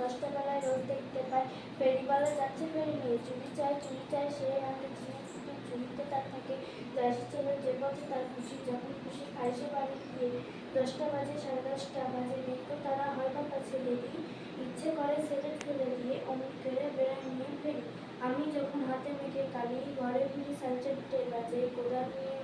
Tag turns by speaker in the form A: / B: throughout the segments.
A: দশটা বেলায় রোজ দেখতে পাই ফেরিওয়ালা যাচ্ছে, ফেরি নিয়ে। চুরি চায় চুরি চায়, সে হাতে চিনি ফুটে তার থাকে। যাসি ছেলে যে পথে তার খুশি, যখন খুশি খায় সে বাড়ি গিয়ে। দশটা বাজে, সাড়ে দশটা বাজে নিত্য তারা হয় বা কাছে দেখি ইচ্ছে করে সেটা ফেলে দিয়ে অমুক ফেলে বেড়ায় নিয়ে ফেরি। আমি যখন হাতে মেখে কালি, ঘরে ফিরি সাড়ে চারটে বাজে, কোদাল নিয়ে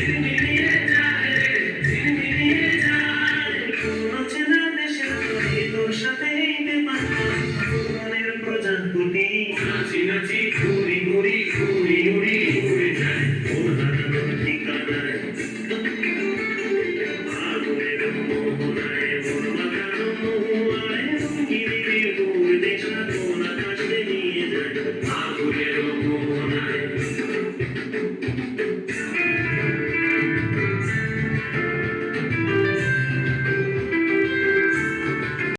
A: Amen.